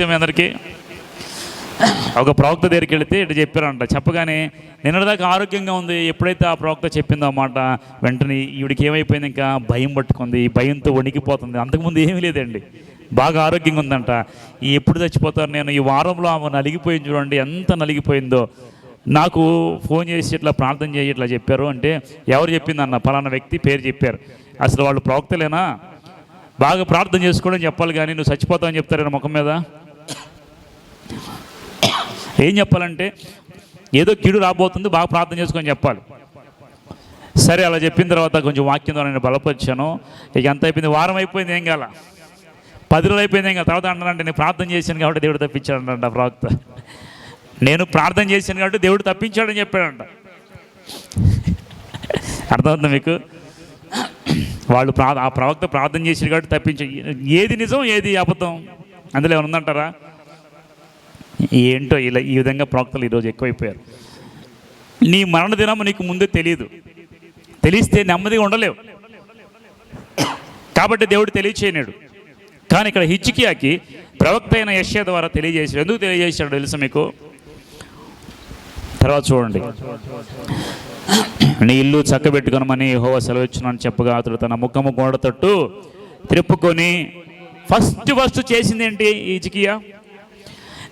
తెలుసా మీ అందరికీ. ఒక ప్రవక్త దగ్గరికి వెళితే ఇటు చెప్పారంట. చెప్పగానే నిన్నటిదాకా ఆరోగ్యంగా ఉంది. ఎప్పుడైతే ఆ ప్రవక్త చెప్పిందో ఆ మాట వెంటనే ఈవిడికి ఏమైపోయింది ఇంకా? భయం పట్టుకుంది. ఈ భయంతో వణికిపోతుంది. అంతకుముందు ఏమీ లేదండి. బాగా ఆరోగ్యంగా ఉందంట. ఎప్పుడు చచ్చిపోతారు? నేను ఈ వారంలో ఆమె నలిగిపోయింది చూడండి. ఎంత నలిగిపోయిందో. నాకు ఫోన్ చేసి ఇట్లా ప్రార్థన చేయి ఇట్లా చెప్పారు. అంటే ఎవరు చెప్పింది అన్న పలానా వ్యక్తి పేరు చెప్పారు. అసలు వాళ్ళు ప్రవక్తలేనా? బాగా ప్రార్థన చేసుకోవడం చెప్పాలి కానీ నువ్వు చచ్చిపోతావని చెప్తారేనా ముఖం మీద? ఏం చెప్పాలంటే ఏదో కీడు రాబోతుంది బాగా ప్రార్థన చేసుకొని చెప్పాలి. సరే అలా చెప్పిన తర్వాత కొంచెం వాక్యం ద్వారా నేను బలపరిచాను. ఇక ఎంత అయిపోయింది? వారం అయిపోయింది ఏం కాల? పది రోజులు అయిపోయింది ఏం కాదు తర్వాత అంటానంటే నేను ప్రార్థన చేశాను కాబట్టి దేవుడు తప్పించాడంట ప్రవక్త. నేను ప్రార్థన చేశాను కాబట్టి దేవుడు తప్పించాడని చెప్పాడంట. అర్థమవుతుంది మీకు? వాళ్ళు ప్రా ఆ ప్రవక్త ప్రార్థన చేశారు కాబట్టి తప్పించ ఏది నిజం ఏది అబద్ధం? అందులో ఏమైనా ఉందంటారా? ఏంటో ఇలా ఈ విధంగా ప్రవక్తలు ఈరోజు ఎక్కువైపోయారు. నీ మరణ దినము నీకు ముందే తెలియదు తెలిస్తే నెమ్మదిగా ఉండలేవు. కాబట్టి దేవుడు తెలియచేయనాడు కానీ ఇక్కడ హిచ్చికియాకి ప్రవక్త అయిన యశ్య ద్వారా తెలియజేశాడు. ఎందుకు తెలియజేశాడు తెలుసా మీకు? తర్వాత చూడండి. నీ ఇల్లు చక్కబెట్టుకొనమని హోవ సెలవిచ్చునని చెప్పగా అతడు తన ముఖము గోడ తట్టు త్రిప్పుకొని ఫస్ట్ ఫస్ట్ చేసింది ఏంటి ఈ జికియా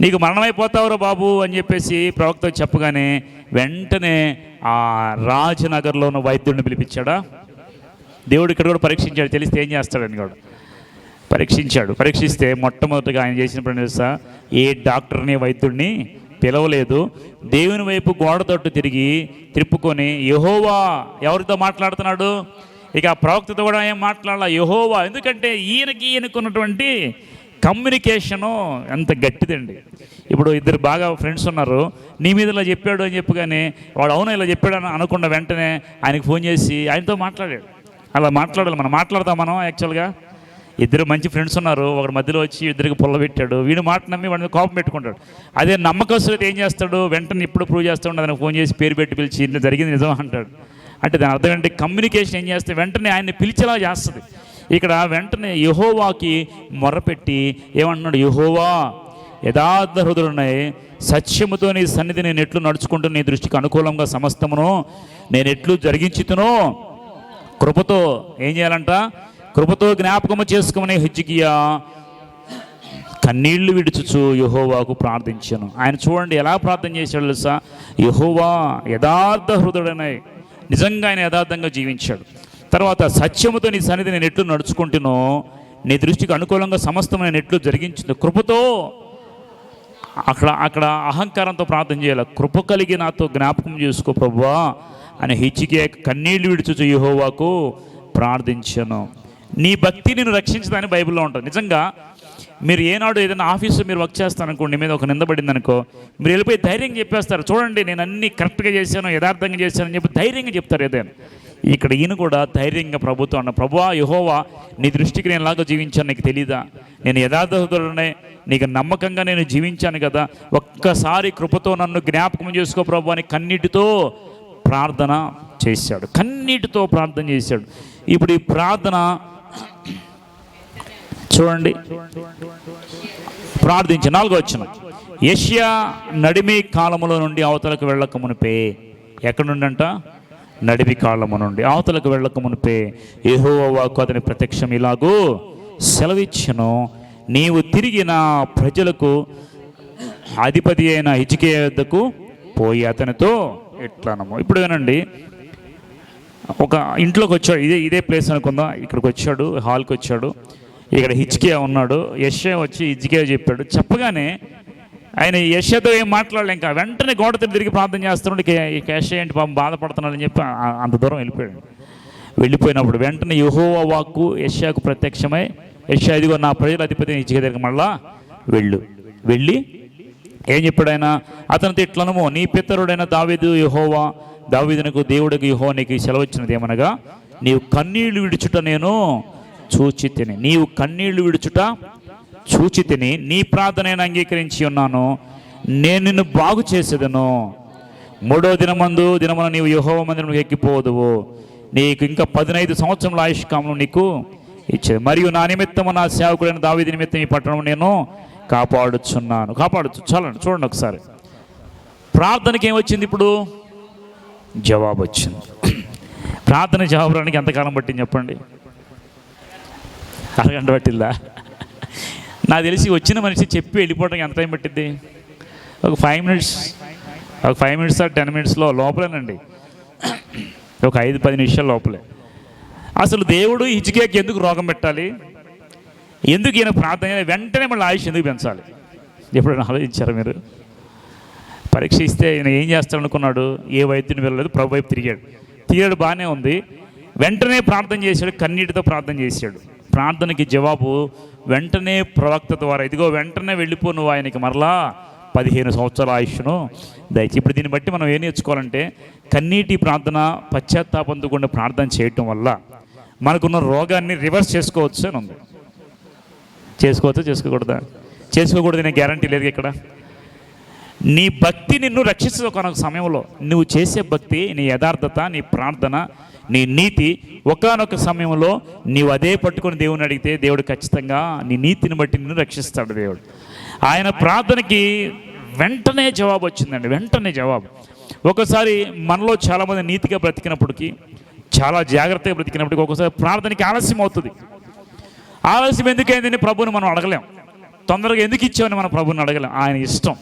నీకు మరణమైపోతావురా బాబు అని చెప్పేసి ప్రవక్త చెప్పగానే వెంటనే ఆ రాజనగర్లో ఉన్న వైద్యుడిని పిలిపించాడా? దేవుడు ఇక్కడ కూడా పరీక్షించాడు తెలిస్తే ఏం చేస్తాడని కూడా. పరీక్షించాడు. పరీక్షిస్తే మొట్టమొదటిగా ఆయన చేసిన పని తెలుసా? ఏ డాక్టర్ని వైద్యుడిని పిలవలేదు. దేవుని వైపు గోడ తట్టు తిరిగి తిప్పుకొని యహోవా ఎవరితో మాట్లాడుతున్నాడు? ఇక ఆ ప్రవక్తతో కూడా ఏం మాట్లాడాల? యహోవా ఎందుకంటే ఈయనకి ఈయనకున్నటువంటి కమ్యూనికేషను ఎంత గట్టిదండి. ఇప్పుడు ఇద్దరు బాగా ఫ్రెండ్స్ ఉన్నారు. నీ మీద ఇలా చెప్పాడు అని చెప్పగానే వాడు అవును ఇలా చెప్పాడు అని అనుకున్న వెంటనే ఆయనకు ఫోన్ చేసి ఆయనతో మాట్లాడాడు. అలా మాట్లాడాలి మనం. మాట్లాడతాం మనం యాక్చువల్గా ఇద్దరు మంచి ఫ్రెండ్స్ ఉన్నారు. ఒకటి మధ్యలో వచ్చి ఇద్దరికి పుల్ల పెట్టాడు. వీడు మాట నమ్మి వాడి మీద కోపం పెట్టుకుంటాడు. అదే నమ్మకస్తులైతే ఏం చేస్తాడు? వెంటనే ఇప్పుడు ప్రూవ్ చేస్తూ ఉండదు ఫోన్ చేసి పేరు పెట్టి పిలిచి ఇంత జరిగింది నిజం అంటాడు. అంటే దాని అర్థం ఏంటి? కమ్యూనికేషన్ ఏం చేస్తే వెంటనే ఆయన్ని పిలిచేలా చేస్తుంది. ఇక్కడ వెంటనే యహోవాకి మొరపెట్టి ఏమంటున్నాడు యహోవా యథార్థ హృదయులున్నాయి సత్యముతో నీ సన్నిధి నేను ఎట్లు నడుచుకుంటూ నీ దృష్టికి అనుకూలంగా సమస్తమును నేను ఎట్లు జరిగించుతునో కృపతో ఏం చేయాలంట? కృపతో జ్ఞాపకము చేసుకోమని హిజ్జికియా కన్నీళ్ళు విడుచుచు యహోవాకు ప్రార్థించాను. ఆయన చూడండి ఎలా ప్రార్థన చేశాడు తెలుసా? యహోవా యథార్థ హృదయుడనై. నిజంగా ఆయన యథార్థంగా జీవించాడు. తర్వాత సత్యముతో నీ సన్నిధి నేను ఎట్లు నడుచుకుంటునో నీ దృష్టికి అనుకూలంగా సమస్తం నేను ఎట్లు జరిగించింది కృపతో. అక్కడ అక్కడ అహంకారంతో ప్రార్థన చేయాలి. కృప కలిగి నాతో జ్ఞాపకం చేసుకో ప్రభువా అని హిచ్చికే కన్నీళ్ళు విడుచుచు యహోవాకు ప్రార్థించాను. నీ భక్తి నేను రక్షించదని బైబిల్లో ఉంటుంది. నిజంగా మీరు ఏనాడు ఏదైనా ఆఫీసు మీరు వర్క్ చేస్తారనుకోండి మీద ఒక నిందబడింది అనుకో మీరు వెళ్ళిపోయి ధైర్యంగా చెప్పేస్తారు చూడండి నేను అన్ని కరెక్ట్గా చేశాను యథార్థంగా చేశాను అని చెప్పి ధైర్యంగా చెప్తారు ఏదైనా. ఇక్కడ ఈయన కూడా ధైర్యంగా ప్రభుత్వం అన్న ప్రభువా యహోవా నీ దృష్టికి నేను ఎలాగో జీవించాను నీకు తెలీదా? నేను యథార్థుడనే నీకు నమ్మకంగా నేను జీవించాను కదా. ఒక్కసారి కృపతో నన్ను జ్ఞాపకం చేసుకో ప్రభు అని కన్నీటితో ప్రార్థన చేశాడు. కన్నీటితో ప్రార్థన చేశాడు. ఇప్పుడు ఈ ప్రార్థన చూడండి. ప్రార్థించి నాలుగో వచ్చిన ఏషియా నడిమి కాలంలో నుండి అవతలకు వెళ్ళక మునిపే. ఎక్కడుండంట? నడివి కాళ్ళము నుండి అవతలకు వెళ్ళక మునిపే ఏహో వాకు అతని ప్రత్యక్షం ఇలాగూ సెలవిచ్చను. నీవు తిరిగి నా ప్రజలకు అధిపతి అయిన హిజికే వద్దకు పోయి అతనితో ఎట్లానము. ఇప్పుడు వినండి. ఒక ఇంట్లోకి వచ్చాడు. ఇదే ఇదే ప్లేస్ అనుకుందాం? ఇక్కడికి వచ్చాడు హాల్కి వచ్చాడు ఇక్కడ హిచ్కియా ఉన్నాడు. యశ్య వచ్చి హిచ్కే చెప్పాడు. చెప్పగానే ఆయన యశ్యతో ఏం మాట్లాడలే ఇంకా. వెంటనే గోడ తిరిగి తిరిగి ప్రార్థన చేస్తున్నాడు. ఇక ఇక ఏంటి పాపం బాధపడుతున్నాడని చెప్పి అంత దూరం వెళ్ళిపోయాడు. వెళ్ళిపోయినప్పుడు వెంటనే యహోవా వాక్కు యశ్యాకు ప్రత్యక్షమై యశ్యా ఇదిగో నా ప్రజల అధిపతి హిజ్కియా దగ్గర మళ్ళా వెళ్ళు. వెళ్ళి ఏం చెప్పాడు ఆయన? అతనితో ఇట్లనము నీ పితరుడైన దావీదు యహోవా దావీదునకు దేవుడికి యహో నీకు సెలవచ్చినది ఏమనగా నీవు కన్నీళ్ళు విడుచుట నేను చూచి తిని. నీవు కన్నీళ్ళు విడుచుట చూచి తిని నీ ప్రార్థన నేను అంగీకరించి ఉన్నాను నేను నిన్ను బాగు చేసేదను. మూడో దినమందు దినమున నీవు యహోవ మందిరం ఎక్కిపోదువు. నీకు ఇంకా పదినైదు సంవత్సరముల ఆయుష్కాలం నీకు ఇచ్చేది మరియు నా నిమిత్తము నా సేవకుడైన దావిది నిమిత్తం ఈ పట్టణం నేను కాపాడుచున్నాను. కాపాడుచు చాలండి చూడండి ఒకసారి. ప్రార్థనకి ఏమొచ్చింది ఇప్పుడు? జవాబు వచ్చింది. ప్రార్థన జవాబు రావడానికి ఎంతకాలం పట్టింది చెప్పండి? అరగంట పట్టిందా? నాకు తెలిసి వచ్చిన మనిషి చెప్పి వెళ్ళిపోవడానికి ఎంత టైం పట్టింది ఒక ఫైవ్ మినిట్స్ ఒక ఫైవ్ మినిట్స్ ఆర్ టెన్ మినిట్స్లో లోపలేనండి. ఒక ఐదు పది నిమిషాల లోపలే. అసలు దేవుడు హిజ్కియాకి ఎందుకు రోగం పెట్టాలి? ఎందుకు ఈయన ప్రార్థన వెంటనే మళ్ళీ ఆయుష్ ఎందుకు పెంచాలి? ఎప్పుడైనా ఆలోచించారా మీరు? పరీక్ష ఇస్తే ఈయన ఏం చేస్తాడనుకున్నాడు ఏ వైద్యుని వెళ్ళలేదు ప్రభు వైపు తిరిగాడు. తిరిగాడు బాగానే ఉంది. వెంటనే ప్రార్థన చేశాడు. కన్నీటితో ప్రార్థన చేశాడు. ప్రార్థనకి జవాబు వెంటనే ప్రవక్త ద్వారా. ఇదిగో వెంటనే వెళ్ళిపో నువ్వు ఆయనకి మరలా పదిహేను సంవత్సరాల ఆయుష్ను దయచి. ఇప్పుడు దీన్ని బట్టి మనం ఏం నేర్చుకోవాలంటే కన్నీటి ప్రార్థన పశ్చాత్తాపందుకుండా ప్రార్థన చేయటం వల్ల మనకున్న రోగాన్ని రివర్స్ చేసుకోవచ్చు అని ఉంది. చేసుకోవచ్చా? చేసుకోకూడదా? చేసుకోకూడదు నేను గ్యారంటీ లేదు ఇక్కడ. నీ భక్తి నిన్ను రక్షిస్తుంది ఒక సమయంలో. నువ్వు చేసే భక్తి నీ యథార్థత నీ ప్రార్థన నీ నీతి ఒకానొక సమయంలో నీవు అదే పట్టుకొని దేవుని అడిగితే దేవుడు ఖచ్చితంగా నీ నీతిని బట్టి నిన్ను రక్షిస్తాడు దేవుడు. ఆయన ప్రార్థనకి వెంటనే జవాబు వచ్చిందండి వెంటనే జవాబు. ఒకసారి మనలో చాలామంది నీతిగా బ్రతికినప్పటికీ చాలా జాగ్రత్తగా బ్రతికినప్పటికీ ఒకసారి ప్రార్థనకి ఆలస్యం అవుతుంది. ఆలస్యం ఎందుకైందని ప్రభుని మనం అడగలేం. తొందరగా ఎందుకు ఇచ్చామని మన ప్రభుని అడగలేం. ఆయన ఇష్టం.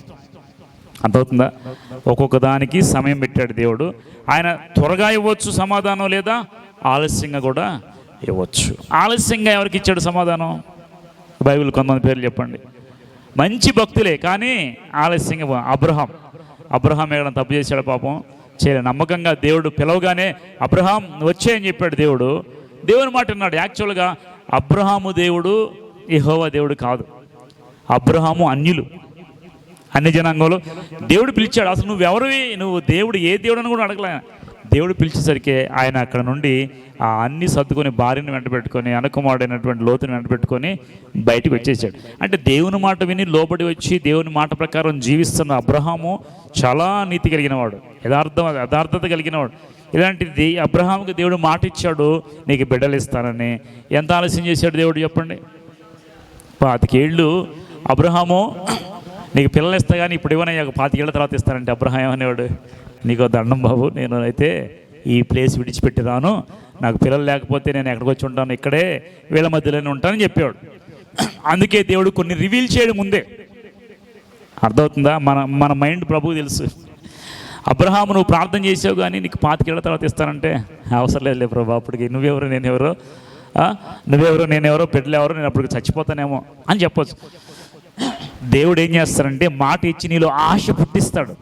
అర్థమవుతుందా? ఒక్కొక్క దానికి సమయం పెట్టాడు దేవుడు. ఆయన త్వరగా ఇవ్వచ్చు సమాధానం లేదా ఆలస్యంగా కూడా ఇవ్వచ్చు. ఆలస్యంగా ఎవరికి ఇచ్చాడు సమాధానం? బైబిల్ కొంతమంది పేర్లు చెప్పండి. మంచి భక్తులే కానీ ఆలస్యంగా అబ్రహాం. అబ్రహాం ఏమైనా తప్పు చేశాడు పాపం? చేయలే నమ్మకంగా దేవుడు పిలవగానే అబ్రహాం వచ్చే అని చెప్పాడు దేవుడు. దేవుని మాట అన్నాడు యాక్చువల్గా అబ్రహాము దేవుడు యెహోవా దేవుడు కాదు. అబ్రహాము అన్యులు. అన్ని జనాంగంలో దేవుడు పిలిచాడు. అసలు నువ్వెవరివి నువ్వు దేవుడు ఏ దేవుడు అని కూడా అడగలే. దేవుడు పిలిచేసరికి ఆయన అక్కడ నుండి ఆ అన్ని సర్దుకొని భార్యను వెంట పెట్టుకొని అనుకుమారుడైనటువంటి లోతుని వెంట పెట్టుకొని బయటికి వచ్చేసాడు. అంటే దేవుని మాట విని లోబడి వచ్చి దేవుని మాట ప్రకారం జీవిస్తున్న అబ్రహాము చాలా నీతి కలిగినవాడు. యథార్థం యథార్థత కలిగినవాడు. ఇలాంటిది అబ్రహాముకి దేవుడు మాట ఇచ్చాడు నీకు బిడ్డలు ఇస్తానని. ఎంత ఆలస్యం చేశాడు దేవుడు చెప్పండి? పాతికేళ్ళు అబ్రహాము నీకు పిల్లలు ఇస్తా కానీ ఇప్పుడు ఇవ్వనయ్యా ఒక పాతికేళ్ళ తర్వాత ఇస్తానంటే అబ్రహాం అనేవాడు. నీకు దండం బాబు నేను అయితే ఈ ప్లేస్ విడిచిపెట్టిరాను నాకు పిల్లలు లేకపోతే నేను ఎక్కడికి వచ్చి ఉంటాను? ఇక్కడే వీళ్ళ మధ్యలోనే ఉంటానని చెప్పేవాడు. అందుకే దేవుడు కొన్ని రివీల్ చేయడం ముందే. అర్థమవుతుందా? మన మన మైండ్ ప్రభువు తెలుసు. అబ్రహాము నువ్వు ప్రార్థన చేసావు కానీ నీకు పాతికేళ్ళ తర్వాత ఇస్తానంటే అవసరం లేదు ప్రభు అప్పటికి నువ్వెవరు నేనెవరో? నువ్వెవరో నేనెవరో? బిడ్డలు ఎవరో? నేను అప్పటికి చచ్చిపోతానేమో అని చెప్పొచ్చు. దేవుడు ఏం చేస్తాడంటే మాట ఇచ్చి నీలో ఆశ పుట్టిస్తాడు.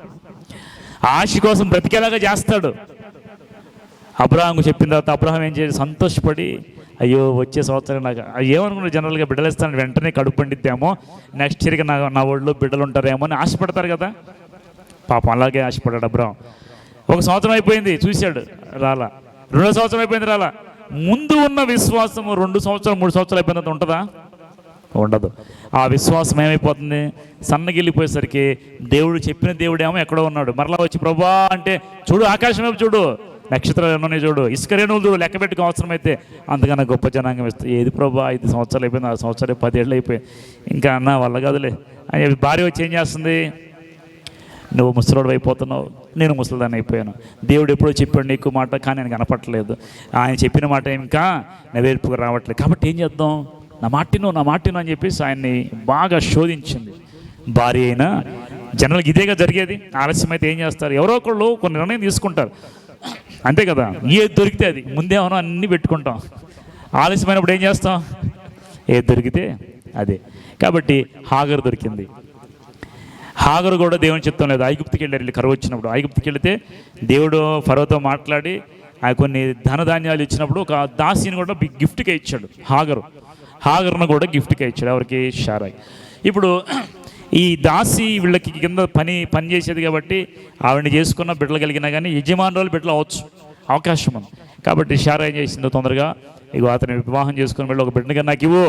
ఆశ కోసం బ్రతికేలాగా చేస్తాడు. అబ్రహాంకు చెప్పిన తర్వాత అబ్రాహం ఏం చేసి సంతోషపడి అయ్యో వచ్చే సంవత్సరం నాకు ఏమనుకున్నారు జనరల్గా బిడ్డలు ఇస్తాను వెంటనే కడుపు పండిద్దామో నెక్స్ట్ ఇయర్కి నా నా ఒళ్ళో బిడ్డలు ఉంటారేమో అని ఆశపడతారు కదా. పాపం అలాగే ఆశపడ్డాడు అబ్రహాం. ఒక సంవత్సరం అయిపోయింది చూశాడు రాలా. రెండో సంవత్సరం అయిపోయింది రాలా. ముందు ఉన్న విశ్వాసము రెండు సంవత్సరాలు మూడు సంవత్సరాలు అయిపోయిన ఉంటుందా? ఉండదు. ఆ విశ్వాసం ఏమైపోతుంది? సన్నగిల్లిపోయేసరికి దేవుడు చెప్పిన దేవుడేమో ఎక్కడో ఉన్నాడు. మరలా వచ్చి ప్రభా అంటే చూడు ఆకాశం వైపు చూడు నక్షత్రాలు ఎన్నోనే చూడు ఇసుక రేణువులు చూడు లెక్క పెట్టుకో అవసరమైతే. అంతకన్నా గొప్ప జనాంగం ఇస్తుంది ఏది ప్రభా ఐదు సంవత్సరాలు అయిపోయింది ఆరు సంవత్సరాలు పదేళ్ళు అయిపోయింది. ఇంకా అన్న వల్ల కాదులే. అని భార్య వచ్చి ఏం చేస్తుంది? నువ్వు ముసలోడు అయిపోతున్నావు నేను ముసలిదాన్ని అయిపోయాను. దేవుడు ఎప్పుడో చెప్పాడు నీకు మాట కానీ నేను కనపట్టలేదు ఆయన చెప్పిన మాట ఇంకా నెవేర్పుకు రావట్లేదు. కాబట్టి ఏం చేద్దాం? నా మాటిను నా మాటిను అని చెప్పేసి ఆయన్ని బాగా శోధించింది. భార్య అయినా జనరల్గా ఇదేగా జరిగేది. ఆలస్యం అయితే ఏం చేస్తారు? ఎవరో ఒకళ్ళు కొన్ని నిర్ణయం తీసుకుంటారు. అంతే కదా? ఏది దొరికితే అది. ముందేమో అన్నీ పెట్టుకుంటాం. ఆలస్యమైనప్పుడు ఏం చేస్తాం? ఏది దొరికితే అదే. కాబట్టి హాగర్ దొరికింది. హాగరు కూడా దేవుని చెప్తాం లేదు. ఐగుప్తికి వెళ్ళారు. వెళ్ళి కరువు వచ్చినప్పుడు. ఐగుప్తికి వెళితే దేవుడు ఫరోతో మాట్లాడి ఆ కొన్ని ధనధాన్యాలు ఇచ్చినప్పుడు ఒక దాసిని కూడా గిఫ్ట్గా ఇచ్చాడు. హాగరు. హాగర్ను కూడా గిఫ్ట్గా ఇచ్చాడు. ఎవరికి షారాయ్. ఇప్పుడు ఈ దాసి వీళ్ళకి కింద పని పని చేసేది కాబట్టి ఆవిడని చేసుకున్న బిడ్డలు కలిగినా కానీ యజమానురాలు బిడ్డలు అవ్వచ్చు. అవకాశం ఉంది. కాబట్టి షారా ఏం చేసిందో తొందరగా ఇగో అతని వివాహం చేసుకుని వెళ్ళి ఒక బిడ్డగా నాకు ఇవ్వు.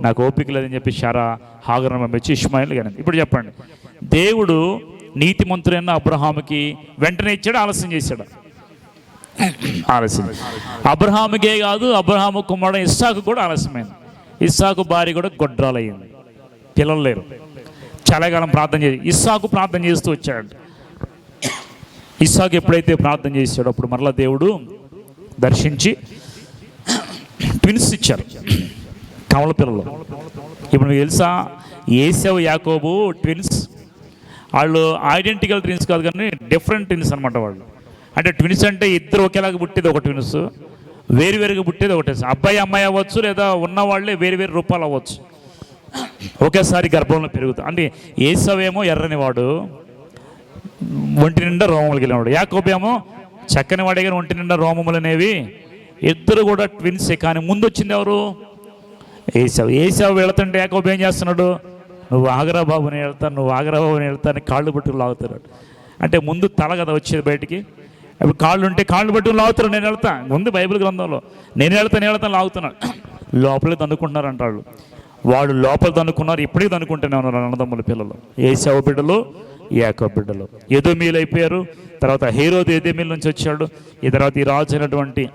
నాకు ఓపిక లేదని చెప్పి షారా హాగరం పంపించి ఇష్మాయిల్ కానీ ఇప్పుడు చెప్పండి. దేవుడు నీతిమంతుడైన అబ్రహాముకి వెంటనే ఇచ్చాడు? ఆలస్యం చేశాడు? ఆలస్యం. అబ్రహాముకే కాదు అబ్రహాము కుమారుడు ఇస్సాకు కూడా ఆలస్యమైంది. ఇస్సాకు భార్య కూడా గొడ్రాలయ్యింది. పిల్లలు లేరు. చలికాలం ప్రార్థన చేసి ఇస్సాకు ప్రార్థన చేస్తూ వచ్చాడు. ఇస్సాకు ఎప్పుడైతే ప్రార్థన చేశాడో అప్పుడు మరలా దేవుడు దర్శించి ట్విన్స్ ఇచ్చారు. కమల పిల్లలు. ఇప్పుడు మీకు తెలుసా? ఏసవ్ యాకోబు ట్విన్స్. వాళ్ళు ఐడెంటికల్ ట్విన్స్ కాదు కానీ డిఫరెంట్ ట్విన్స్ అనమాట వాళ్ళు. అంటే ట్విన్స్ అంటే ఇద్దరు ఒకేలాగా పుట్టేది ఒక ట్విన్స్. వేరు వేరుగా పుట్టేది ఒకటే అబ్బాయి అమ్మాయి అవ్వచ్చు లేదా ఉన్నవాళ్ళే వేరువేరు వేరు వేరు రూపాలు అవ్వచ్చు. ఒకేసారి గర్భంలో పెరుగుతాయి అంటే ఏసవేమో ఎర్రని వాడు ఒంటి నిండా రోమములు గెలివాడు యాకోబేమో చక్కని వాడే కానీ ఒంటి నిండా రోమములు అనేవి ఇద్దరు కూడా ట్విన్సే. కానీ ముందు వచ్చింది ఎవరు? ఏసావు. ఏసావు వెళుతుంటే యాకోబు ఏం చేస్తున్నాడు? నువ్వు ఆగరా వెళ్తాను నువ్వు ఆగరా బాబుని వెళ్తాను కాళ్ళు పుట్టుకు లాగుతున్నాడు. అంటే ముందు తల కదా వచ్చేది బయటికి. అప్పుడు కాళ్ళు ఉంటే కాళ్ళు పట్టుకుని లాగుతారు నేను వెళ్తా. ముందు బైబిల్ గ్రంథంలో. నేను వెళ్తాను నేను వెళ్తాను లాగుతున్నాడు లోపలే తన్నుకుంటున్నారు అంటాడు వాడు లోపల తన్నుకున్నారు ఇప్పటికీ తన్నుకుంటూనే ఉన్నారు అన్నదమ్ముల పిల్లలు. ఏసావు బిడ్డలు యాకో బిడ్డలు. ఎదుమీలు అయిపోయారు తర్వాత హీరోది ఎదుమీల నుంచి వచ్చాడు. ఈ తర్వాత ఈ రాజు అయినటువంటి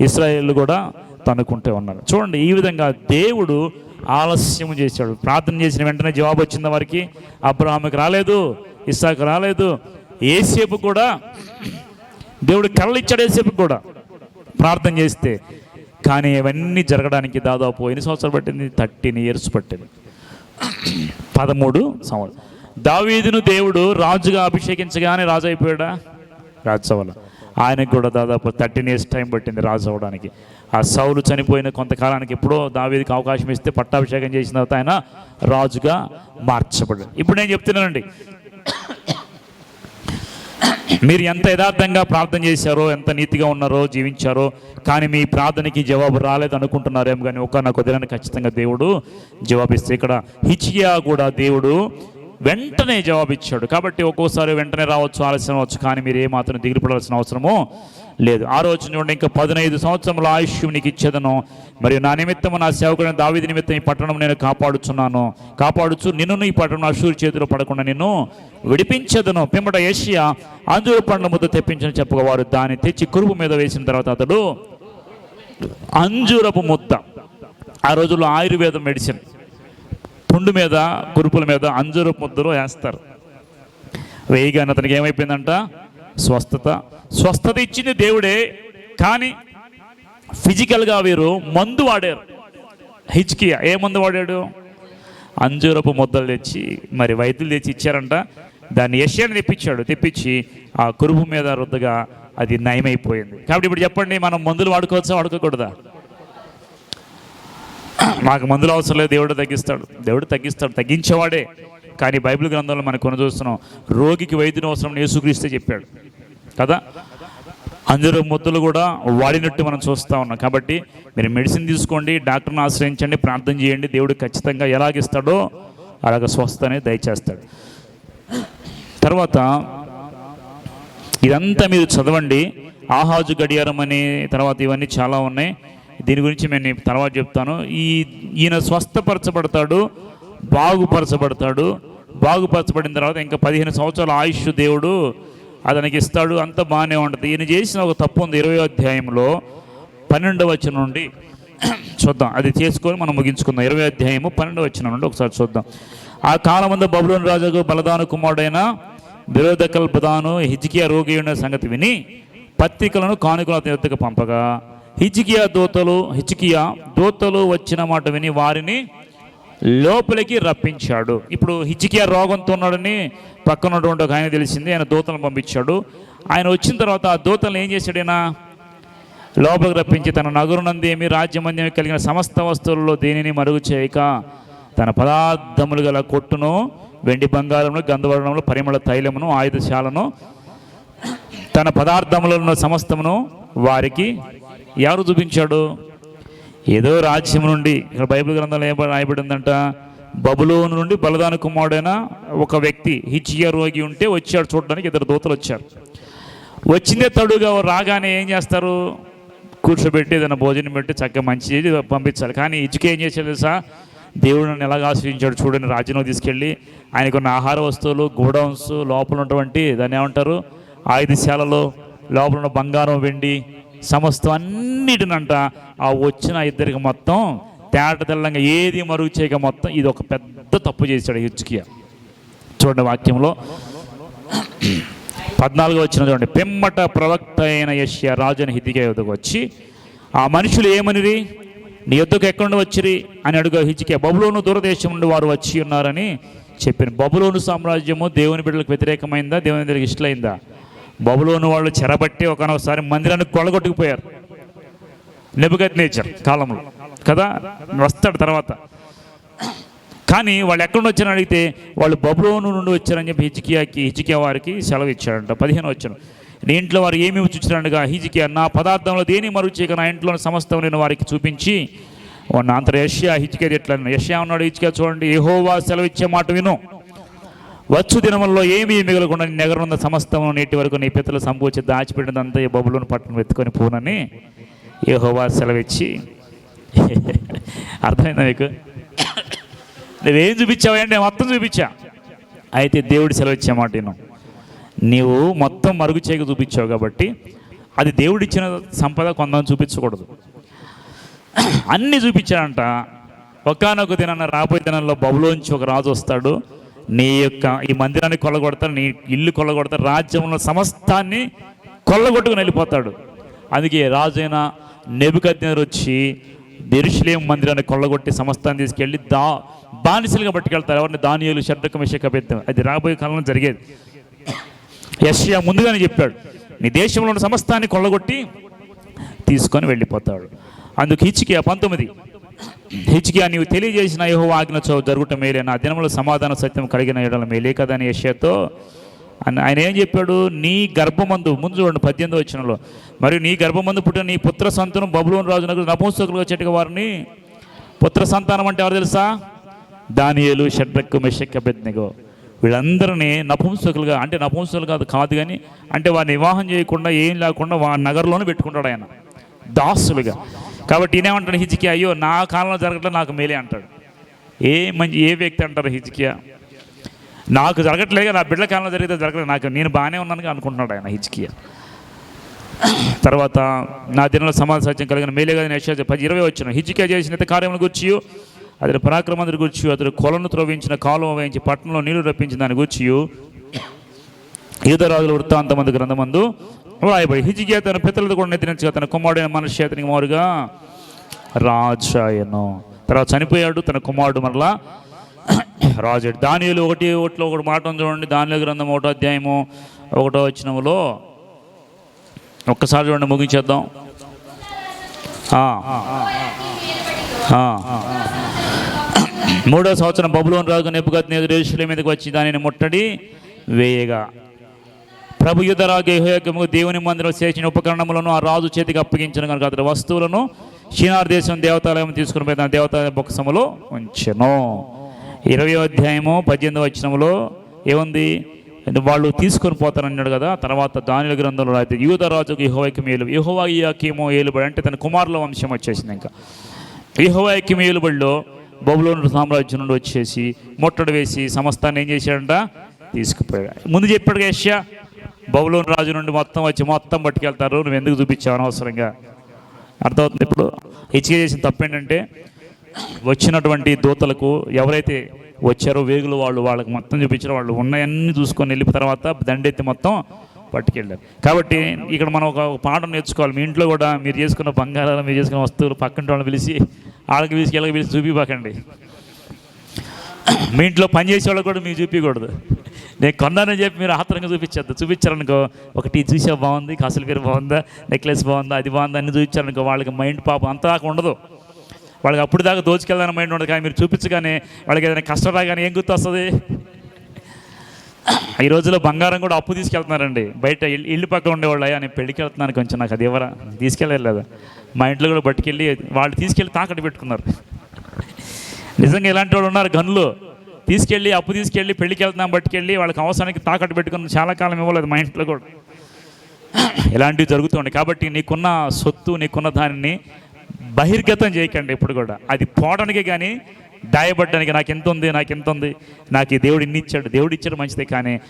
ఇస్రాయేళ్ళు కూడా తనుకుంటే ఉన్నారు. చూడండి ఈ విధంగా దేవుడు ఆలస్యం చేశాడు. ప్రార్థన చేసిన వెంటనే జవాబు వచ్చింది వారికి. అబ్రహాముకి రాలేదు ఇస్సాకు రాలేదు. ఏసేపు కూడా దేవుడు కళ్ళు ఇచ్చాడు ఏసేపు కూడా. ప్రార్థన చేస్తే. కానీ ఇవన్నీ జరగడానికి దాదాపు ఎన్ని సంవత్సరాలు పట్టింది? థర్టీన్ ఇయర్స్ పట్టింది. పదమూడు సంవత్సరం దావీదును దేవుడు రాజుగా అభిషేకించగానే రాజు అయిపోయాడా? రాజు ఆయనకు కూడా దాదాపు థర్టీన్ ఇయర్స్ టైం పట్టింది రాజు అవ్వడానికి. ఆ సౌలు చనిపోయిన కొంతకాలానికి ఎప్పుడో దావీదికి అవకాశం ఇస్తే పట్టాభిషేకం చేసిన తర్వాత ఆయన రాజుగా మార్చబడ్డాడు. ఇప్పుడు నేను చెప్తున్నానండి. మీరు ఎంత యథార్థంగా ప్రార్థన చేశారో ఎంత నీతిగా ఉన్నారో జీవించారో కానీ మీ ప్రార్థనకి జవాబు రాలేదు అనుకుంటున్నారేమో కానీ ఒక నాకు వదిలిన ఖచ్చితంగా దేవుడు జవాబిస్తే. ఇక్కడ హిచియా కూడా దేవుడు వెంటనే జవాబిచ్చాడు. కాబట్టి ఒక్కోసారి వెంటనే రావచ్చు ఆలస్యం అవ్వచ్చు కానీ మీరు ఏ మాత్రం దిగులు పడాల్సిన అవసరమో లేదు. ఆ రోజు నుండి ఇంకా పదినైదు సంవత్సరముల ఆయుష్ నీకు ఇచ్చేదను. మరియు నా నిమిత్తము నా సేవకుడైన దావిది నిమిత్తం ఈ పట్టణం నేను కాపాడుచున్నాను. కాపాడుచు నిన్ను ఈ పట్టణం అశూరి చేతిలో పడకుండా నిన్ను విడిపించదను. పిమ్మట ఏషియా అంజూరు పండ్ల ముద్ద తెప్పించని చెప్పగా వారు దాన్ని తెచ్చి కురుపు మీద వేసిన తర్వాత అతడు అంజూరపు ముద్ద. ఆ రోజుల్లో ఆయుర్వేదం మెడిసిన్. పుండు మీద కురుపుల మీద అంజూరపు ముద్దలు వేస్తారు. వేయగానే అతనికి ఏమైపోయిందంట? స్వస్థత. స్వస్థత ఇచ్చింది దేవుడే కానీ ఫిజికల్గా వీరు మందు వాడారు. హిచ్కియా ఏ మందు వాడాడు? అంజూరపు ముద్దలు తెచ్చి మరి వైద్యులు తెచ్చి ఇచ్చారంట. దాన్ని యశాన్ని తెప్పించాడు. తెప్పించి ఆ కురుపు మీద రుద్దగా అది నయమైపోయింది. కాబట్టి ఇప్పుడు చెప్పండి మనం మందులు వాడుకోవచ్చా వాడుకోకూడదా? మాకు మందులు అవసరం లేదు దేవుడు తగ్గిస్తాడు. దేవుడు తగ్గిస్తాడు తగ్గించేవాడే. కానీ బైబిల్ గ్రంథంలో మనం కొన చూస్తున్నాం రోగికి వైద్యుని అవసరం యేసుక్రీస్తే చెప్పాడు. కదా? అందరూ ముద్దలు కూడా వాడినట్టు మనం చూస్తూ ఉన్నాం. కాబట్టి మీరు మెడిసిన్ తీసుకోండి డాక్టర్ని ఆశ్రయించండి ప్రార్థన చేయండి దేవుడు ఖచ్చితంగా ఎలాగిస్తాడో అలాగ స్వస్థ అనేది దయచేస్తాడు. తర్వాత ఇదంతా మీరు చదవండి. ఆహాజు గడియారం అని తర్వాత ఇవన్నీ చాలా ఉన్నాయి. దీని గురించి నేను తర్వాత చెప్తాను. ఈ ఈయన స్వస్థపరచబడతాడు బాగుపరచబడతాడు. బాగుపరచబడిన తర్వాత ఇంకా పదిహేను సంవత్సరాల ఆయుష్ దేవుడు అతనికి ఇస్తాడు అంత బాగానే ఉంటుంది. ఈయన చేసిన ఒక తప్పు ఉంది ఇరవై అధ్యాయంలో పన్నెండవ వచనం నుండి. చూద్దాం అది చేసుకొని మనం ముగించుకుందాం. ఇరవై అధ్యాయము పన్నెండవ వచనం నుండి ఒకసారి చూద్దాం. ఆ కాలమందు బబులోని రాజుకు బలదాను కుమారుడైన విరోధకల్ బదాను హిజ్కియా రోగి ఉన్న సంగతి విని పత్రికలను కానుకల అతని పంపగా. హిజ్కియా దూతలు హిజ్కియా దూతలు వచ్చిన మాట విని వారిని లోపలికి రప్పించాడు. ఇప్పుడు హిజ్కియా రోగంతో ఉన్నాడని పక్కన ఉన్నటువంటి ఒక ఆయన తెలిసింది ఆయన దూతలను పంపించాడు. ఆయన వచ్చిన తర్వాత ఆ దూతలను ఏం చేశాడైనా లోపలికి రప్పించి తన నగరునంది ఏమి రాజ్యమందేమి కలిగిన సమస్త వస్తువుల్లో దేనిని మరుగు చేయక తన పదార్థములు గల కొట్టును వెండి బంగారమును గంధవర్ణములు పరిమళ తైలమును ఆయుధశాలను తన పదార్థములను సమస్తమును వారికి ఎవరు చూపించాడు? ఏదో రాజ్యం నుండి ఇక్కడ బైబిల్ గ్రంథంలో ఏం రాయబడిందంట? బబులోను నుండి బలదాన కుమారుడైన ఒక వ్యక్తి హిచియా రోగి ఉంటే వచ్చాడు చూడడానికి ఇద్దరు దూతలు వచ్చారు. వచ్చిందే తడుగా రాగానే ఏం చేస్తారు? కూర్చోబెట్టి ఏదైనా భోజనం పెట్టి చక్కగా మంచి చేసి పంపించాలి. కానీ ఇచ్చుక ఏం చేశాడు తెలుసా? దేవుడు నన్ను ఎలాగ ఆశ్రయించాడు చూడని రాజ్యంలో తీసుకెళ్ళి ఆయనకున్న ఆహార వస్తువులు గోడౌన్స్ లోపల ఉన్నటువంటి దాన్ని ఏమంటారు? ఆయుధశాలలో లోపల ఉన్న బంగారం వెండి సమస్తం అన్నిటినంట ఆ వచ్చిన ఇద్దరికి మొత్తం తేట తెల్లంగా ఏది మరుగు చేయక మొత్తం ఇది ఒక పెద్ద తప్పు చేశాడు హిజ్కియా. చూడండి వాక్యంలో. పద్నాలుగు వచ్చిన చూడండి. పిమ్మట ప్రవక్త అయిన యష్యా రాజుని హితికే యుద్ధకు వచ్చి ఆ మనుషులు ఏమనిరి? నీ యుద్ధకు ఎక్కడి నుండి వచ్చిరి? అని అడుగు హిజ్కియా. బబులోను దూరదేశం నుండి వారు వచ్చి ఉన్నారని చెప్పిన. బబులోను సామ్రాజ్యము దేవుని బిడ్డలకు వ్యతిరేకమైందా? దేవుని బిడ్డలకు ఇష్టమైందా? బబులోను వాళ్ళు చెరబట్టి ఒకనొకసారి మందిరాన్ని కొలగొట్టుకుపోయారు. నెబుగత్ నేచర్ కాలంలో. కదా? వస్తాడు తర్వాత. కానీ వాళ్ళు ఎక్కడ నుండి వచ్చారని అడిగితే వాళ్ళు బబులోను నుండి వచ్చారని చెప్పి హిజికియాకి హిజికియా వారికి సెలవు ఇచ్చాడంట. పదిహేను వచ్చాను. నీ ఇంట్లో వారు ఏమి చూచినట్టుగా హిజికియా నా పదార్థంలో దేని మరుగు చేయక నా ఇంట్లో సమస్తం నేను వారికి చూపించి వాడిని అంతర యష్యా హిజికే ఎట్లా? యష్యా ఉన్నాడు హిజికియా చూడండి. ఏహోవా సెలవు ఇచ్చే మాట విను. వచ్చు దినముల్లో ఏమీ మిగలకుండా నీ నగరం సమస్తము నేటి వరకు నీ పితలు సంపూచి దాచిపెట్టినంతా ఈ బబులోని పట్టణం వెతుకొని పోనని ఏ హోవా సెలవిచ్చి. అర్థమైందా మీకు నువ్వేం చూపించావు అంటే మొత్తం చూపించా. అయితే దేవుడు సెలవిచ్చే మాట విను. నీవు మొత్తం మరుగు చేయక చూపించావు కాబట్టి అది దేవుడిచ్చిన సంపద కొందని చూపించకూడదు. అన్నీ చూపించాడంట. ఒకనొక దినాన రాబోయే దినంలో బబులోంచి ఒక రాజు వస్తాడు. నీ యొక్క ఈ మందిరాన్ని కొల్లగొడతాడు నీ ఇల్లు కొల్లగొడతాడు రాజ్యంలో సమస్తాన్ని కొల్లగొట్టుకుని వెళ్ళిపోతాడు. అందుకే రాజైన నెబుకద్నేరు వచ్చి దెరుషులేం మందిరాన్ని కొల్లగొట్టి సమస్తాన్ని తీసుకెళ్ళి దా బానిసలుగా పట్టుకెళ్తారు. ఎవరిని? దానియులు శబ్దకం విషయకపెత్తాం అది రాబోయే కాలంలో జరిగేది. యష్యా ముందుగానే చెప్పాడు నీ దేశంలో ఉన్న సమస్తాన్ని కొల్లగొట్టి తీసుకొని వెళ్ళిపోతాడు. అందుకు హిచ్చికియా పంతొమ్మిది హిచ్చికియా నీవు తెలియజేసిన యహో ఆజ్ఞ చో జరుగుట మేలే. నా దినములో సమాధాన సత్యం కలిగిన ఎడల మేలే కదా అని యష్యాతో ఆయన ఆయన ఏం చెప్పాడు? నీ గర్భమందు ముందు చూడండి పద్దెనిమిది వచ్చినలో మరియు నీ గర్భమందు పుట్టిన నీ పుత్ర సంతానం బబులోని రాజునకు నపూంసకులు వచ్చేట్టుగా వారిని పుత్ర సంతానం అంటే ఎవరు తెలుసా? దానియేలు షడ్రక్కు మెషక్ అభ్యర్థిగో వీళ్ళందరినీ నపుంసకులుగా అంటే నపుంసకులు కాదు కాదు కానీ అంటే వారిని వివాహం చేయకుండా ఏం లేకుండా వా నగరంలోనే పెట్టుకుంటాడు ఆయన. దాసులుగా. కాబట్టి ఈయనేమంటాడు హిజికియా అయ్యో నా కాలంలో జరగట్లేదు నాకు మేలే అంటాడు. ఏ మంచి ఏ వ్యక్తి అంటారు హిజికియా? నాకు జరగట్లేదు నా బిడ్డల కాలంలో జరిగితే జరగలేదు నాకు నేను బాగానే ఉన్నాను అనుకుంటున్నాడు ఆయన హిజ్కియా. తర్వాత నా దినంలో సమాజ సత్యం కలిగిన మేలే కదా యెషయా పది ఇరవై వచ్చిన హిజ్కియా చేసిన కార్యములు కార్యముల గుర్చి అతని పరాక్రమంతుడి గుర్చి అతడు కొలను త్రవ్వించిన కాలువ వేయించి పట్టణంలో నీళ్ళు రప్పించిన దాని గుర్చి యుధరాజుల వృత్తాంతమందు గ్రంథమందు రాయబడి హిజికియా తన పితలతో కూడా నిద్రించగా తన కుమారుడైన మనుష్య అతనికి మారుగా రాజాయను తర్వాత చనిపోయాడు తన కుమారుడు మరలా రాజు దానిలో ఒకటి ఒకటిలో ఒకటి మాట చూడండి. దానిలో గ్రంథం ఒకటో అధ్యాయము ఒకటో వచ్చినములో ఒక్కసారి చూడండి ముగించేద్దాం. మూడో సంవత్సరం బబులోని రాజు నెప్పుగత్ నేదురేషుల మీదకి వచ్చి దానిని ముట్టడి వేయగా. ప్రభు యుద్ధరాజు యెహోయాకీము దేవుని మందిరం చేసిన ఉపకరణములను ఆ రాజు చేతికి అప్పగించిన కనుక అతని వస్తువులను షీనార్ దేశం దేవతాలయం తీసుకుని పోయి తన దేవతాలయ బొక్సములో ఉంచెను. ఇరవై అధ్యాయము పద్దెనిమిది వచ్చినములో ఏముంది? వాళ్ళు తీసుకొని పోతారన్నాడు కదా తర్వాత దానిల గ్రంథంలో అయితే యూద రాజుకు యహోవాకి మేలు. యహోవాకిమో ఏలుబడి అంటే తన కుమారుల వంశం వచ్చేసింది ఇంకా. యహోవాకి ఏలుబడిలో బబులోను సామ్రాజ్యం నుండి వచ్చేసి ముట్టడి వేసి సమస్తాన్ని ఏం చేశాడంట? తీసుకుపోయాడు. ముందు చెప్పాడు యష్యా బబులోను రాజు నుండి మొత్తం వచ్చి మొత్తం పట్టుకెళ్తారు. నువ్వు ఎందుకు చూపించావు అనవసరంగా? అర్థమవుతుంది ఇప్పుడు? హెచ్చిక చేసిన తప్పు ఏంటంటే వచ్చినటువంటి దూతలకు ఎవరైతే వచ్చారో వేగులు వాళ్ళు వాళ్ళకి మొత్తం చూపించారు. వాళ్ళు ఉన్నాయన్నీ చూసుకొని వెళ్ళిన తర్వాత దండెత్తి మొత్తం పట్టుకెళ్ళారు. కాబట్టి ఇక్కడ మనం ఒక పాఠం నేర్చుకోవాలి. మీ ఇంట్లో కూడా మీరు చేసుకున్న బంగారాలు మీరు చేసుకున్న వస్తువులు పక్కన వాళ్ళని పిలిచి వాళ్ళకి పిలిచి వీళ్ళకి పిలిచి చూపిపోకండి. మీ ఇంట్లో పని చేసే వాళ్ళకి కూడా మీరు చూపించకూడదు. నేను కొన్నానని చెప్పి మీరు ఆత్రంగా చూపించద్దు. చూపించారనుకో ఒకటి చూసా బాగుంది కాసుల పేరు బాగుందా నెక్లెస్ బాగుందా అది బాగుందా అన్ని చూపించారనుకో వాళ్ళకి మైండ్ పాపం అంత దాకా ఉండదు. వాళ్ళకి అప్పుడు దాకా దోచుకెళ్ళాలని మైండ్ ఉండదు కానీ మీరు చూపించగానే వాళ్ళకి ఏదైనా కష్టం రాగానే ఏం గుర్తు వస్తుంది ఈ రోజుల్లో బంగారం కూడా అప్పు తీసుకెళ్తున్నారండి. బయట ఇల్లు- ఇల్లు పక్కన ఉండేవాళ్ళు అయ్యా నేను పెళ్ళికి వెళ్తున్నాను కొంచెం నాకు అది ఎవరా తీసుకెళ్ళలేదు మా ఇంట్లో కూడా పట్టుకెళ్ళి వాళ్ళు తీసుకెళ్ళి తాకట్టు పెట్టుకున్నారు. నిజంగా ఇలాంటి వాళ్ళు ఉన్నారు గనులు. తీసుకెళ్ళి అప్పు తీసుకెళ్ళి పెళ్ళికి వెళ్తున్నాం పట్టుకెళ్ళి వాళ్ళకి అవసరానికి తాకట్టు పెట్టుకుని చాలా కాలం ఇవ్వలేదు మా ఇంట్లో కూడా. ఇలాంటివి జరుగుతుంది కాబట్టి నీకున్న సొత్తు నీకున్న దానిని బహిర్గతం చేయకండి ఎప్పుడు కూడా. అది పోవడానికి కానీ దాయబడ్డానికి నాకు ఎంత ఉంది నాకు ఎంత ఉంది నాకు ఈ దేవుడు ఇన్ని ఇచ్చాడు దేవుడు ఇచ్చాడు మంచిదే కానీ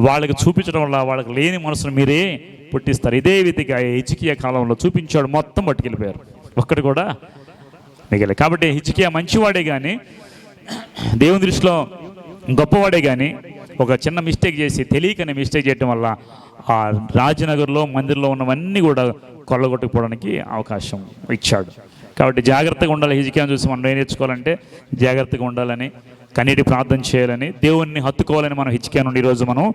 వాళ్ళకి చూపించడం వల్ల వాళ్ళకి లేని మనసును మీరే పుట్టిస్తారు. ఇదే విధిగా హెచ్కియా కాలంలో చూపించాడు మొత్తం పట్టుకెళ్ళిపోయారు. ఒక్కటి కూడా మిగిలి. కాబట్టి హిజ్కియా మంచివాడే కానీ దేవుని దృష్టిలో గొప్పవాడే కానీ ఒక చిన్న మిస్టేక్ చేసి తెలియకనే మిస్టేక్ చేయటం వల్ల ఆ రాజనగర్లో మందిర్లో ఉన్నవన్నీ కూడా కొల్లగొట్టుకుపోవడానికి అవకాశం ఇచ్చాడు. కాబట్టి జాగ్రత్తగా ఉండాలి హిజికియాను చూసి మనం ఏం నేర్చుకోవాలంటే జాగ్రత్తగా ఉండాలని కన్నీటి ప్రార్థన చేయాలని దేవుణ్ణి హత్తుకోవాలని మనం హిచికియా నుండి ఈరోజు మనం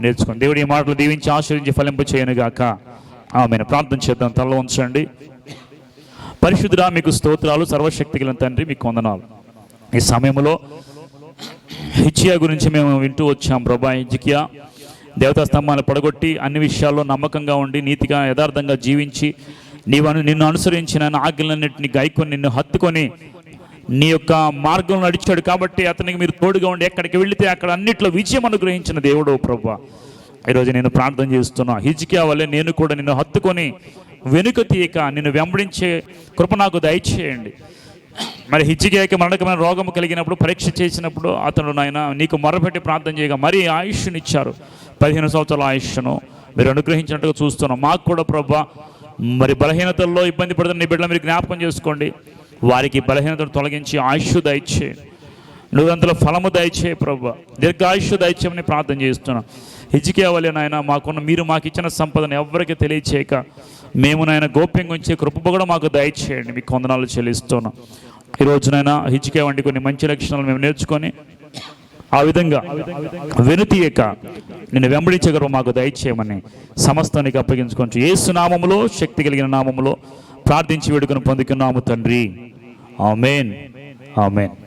నేర్చుకోండి దేవుడి ఈ మాటలు దీవించి ఆశ్రయించి ఫలింపు చేయను గాక ఆమెను. ప్రార్థన చేద్దాం. తల ఉంచండి. పరిశుద్ధుడా మీకు స్తోత్రాలు సర్వశక్తి కలిగిన తండ్రి మీకు వందనాలు. ఈ సమయంలో హిచియా గురించి మేము వింటూ వచ్చాం ప్రభా హిజికియా. దేవతా స్తంభాలు పడగొట్టి అన్ని విషయాల్లో నమ్మకంగా ఉండి నీతిగా యథార్థంగా జీవించి నీవను నిన్ను అనుసరించిన ఆజ్ఞలన్నింటినీ గాయకొని నిన్ను హత్తుకొని నీ యొక్క మార్గంలో నడిచాడు కాబట్టి అతనికి మీరు తోడుగా ఉండి ఎక్కడికి వెళితే అక్కడ అన్నిట్లో విజయం అనుగ్రహించిన దేవుడు ప్రభా. ఈరోజు నేను ప్రార్థన చేస్తున్నా. హిజ్కియా వల్లే నేను కూడా నిన్ను హత్తుకొని వెనుక తీయక నిన్ను వెంబడించే కృప నాకు దయచేయండి. మరి హిజ్కియాకి మరణకమైన రోగం కలిగినప్పుడు పరీక్ష చేసినప్పుడు అతను నాయన నీకు మొరపెట్టి ప్రార్థన చేయగా మరీ ఆయుష్నిచ్చారు. పదిహేను సంవత్సరాల ఆయుష్ను మీరు అనుగ్రహించినట్టుగా చూస్తున్నాం. మాకు కూడా ప్రభా మరి బలహీనతల్లో ఇబ్బంది పడుతున్న నీ బిడ్డలు మీరు జ్ఞాపకం చేసుకోండి. వారికి బలహీనతను తొలగించి ఆయుష్ దయచేయి. నువ్వు అంతలో ఫలము దయచే ప్రభు. దీర్ఘాయుష్ దయచేయమని ప్రార్థన చేస్తున్నాం. హిజికియా నాయన మాకున్న మీరు మాకు ఇచ్చిన సంపదను ఎవరికి తెలియచేయక మేము నాయన గోప్యంగా ఉంచే కృప కూడా మాకు దయచేయండి. మీకు వందనాలు చెల్లిస్తున్నాం. ఈ రోజునైనా హిజికియా వంటి కొన్ని మంచి లక్షణాలు మేము నేర్చుకొని ఆ విధంగా వెనుతీయక నేను వెంబడించగలరు మాకు దయచేయమని సమస్తానికి అప్పగించుకోవచ్చు ఏసు నామములో శక్తి కలిగిన నామములో ప్రార్థించి వేడుకను పొందుకున్నాము తండ్రి. ఆమెన్. ఆమెన్.